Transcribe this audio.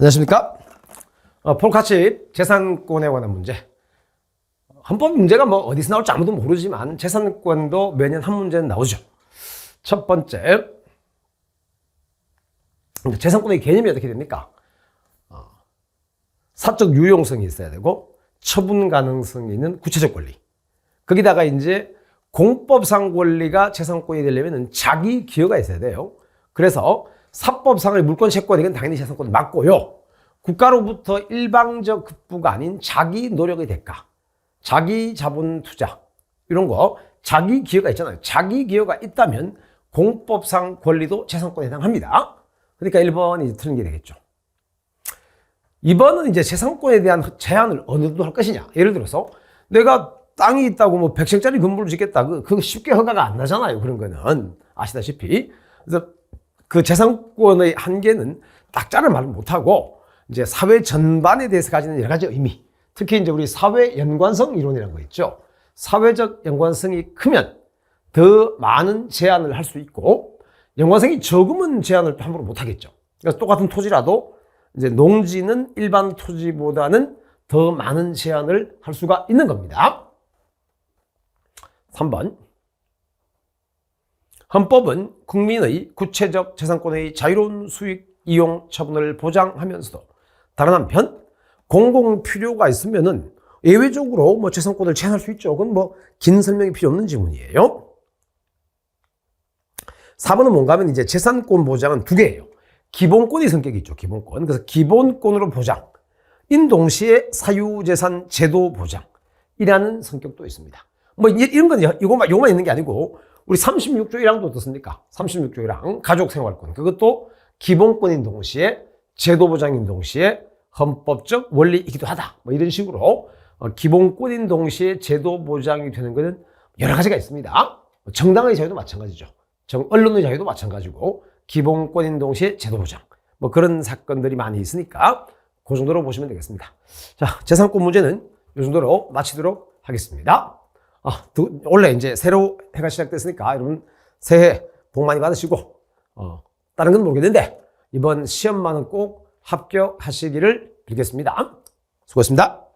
안녕하십니까? 어, 폴카치 재산권에 관한 문제. 헌법 문제가 뭐 어디서 나올지 아무도 모르지만 재산권도 매년 한 문제는 나오죠. 첫 번째, 재산권의 개념이 어떻게 됩니까? 어, 사적 유용성이 있어야 되고 처분 가능성이 있는 구체적 권리. 거기다가 이제 공법상 권리가 재산권이 되려면 자기 기여가 있어야 돼요. 그래서 사법상의 물권 채권 이건 당연히 재산권이 맞고요. 국가로부터 일방적 급부가 아닌 자기 노력의 대가, 자기 자본 투자 이런 거 자기 기여가 있잖아요. 자기 기여가 있다면 공법상 권리도 재산권에 해당합니다. 그러니까 1번이 틀린 게 되겠죠. 2번은 이제 재산권에 대한 제한을 어느 정도 할 것이냐. 예를 들어서 내가 땅이 있다고 뭐 100층짜리 건물을 짓겠다. 그, 그거 쉽게 허가가 안 나잖아요. 그런 거는. 아시다시피. 그래서 그 재산권의 한계는 딱자를 말 못하고 이제 사회 전반에 대해서 가지는 여러 가지 의미. 특히 이제 우리 사회 연관성 이론이라는 거 있죠. 사회적 연관성이 크면 더 많은 제한을 할 수 있고 연관성이 적으면 제한을 또 함부로 못 하겠죠. 그래서 똑같은 토지라도 이제 농지는 일반 토지보다는 더 많은 제한을 할 수가 있는 겁니다. 3번. 헌법은 국민의 구체적 재산권의 자유로운 수익 이용 처분을 보장하면서도 다른 한편 공공 필요가 있으면은 예외적으로 뭐 재산권을 제한할 수 있죠. 그건 뭐 긴 설명이 필요 없는 지문이에요. 4번은 뭔가 하면 이제 재산권 보장은 두 개예요. 기본권의 성격이 있죠. 기본권. 그래서 기본권으로 보장. 인 동시에 사유재산 제도 보장 이라는 성격도 있습니다. 뭐 이- 이런 건 이거만 요만 있는 게 아니고 우리 36조 1항도 어떻습니까? 36조 1항 가족 생활권 그것도 기본권인 동시에 제도 보장인 동시에 헌법적 원리이기도 하다. 뭐 이런 식으로 어, 기본권인 동시에 제도 보장이 되는 것은 여러 가지가 있습니다. 정당의 자유도 마찬가지죠. 정, 언론의 자유도 마찬가지고 기본권인 동시에 제도 보장 뭐 그런 사건들이 많이 있으니까 그 정도로 보시면 되겠습니다. 자 재산권 문제는 이 정도로 마치도록 하겠습니다. 아, 두, 원래 이제 새로 해가 시작됐으니까 여러분 새해 복 많이 받으시고 어, 다른 건 모르겠는데 이번 시험만은 꼭 합격하시기를 빌겠습니다. 수고했습니다.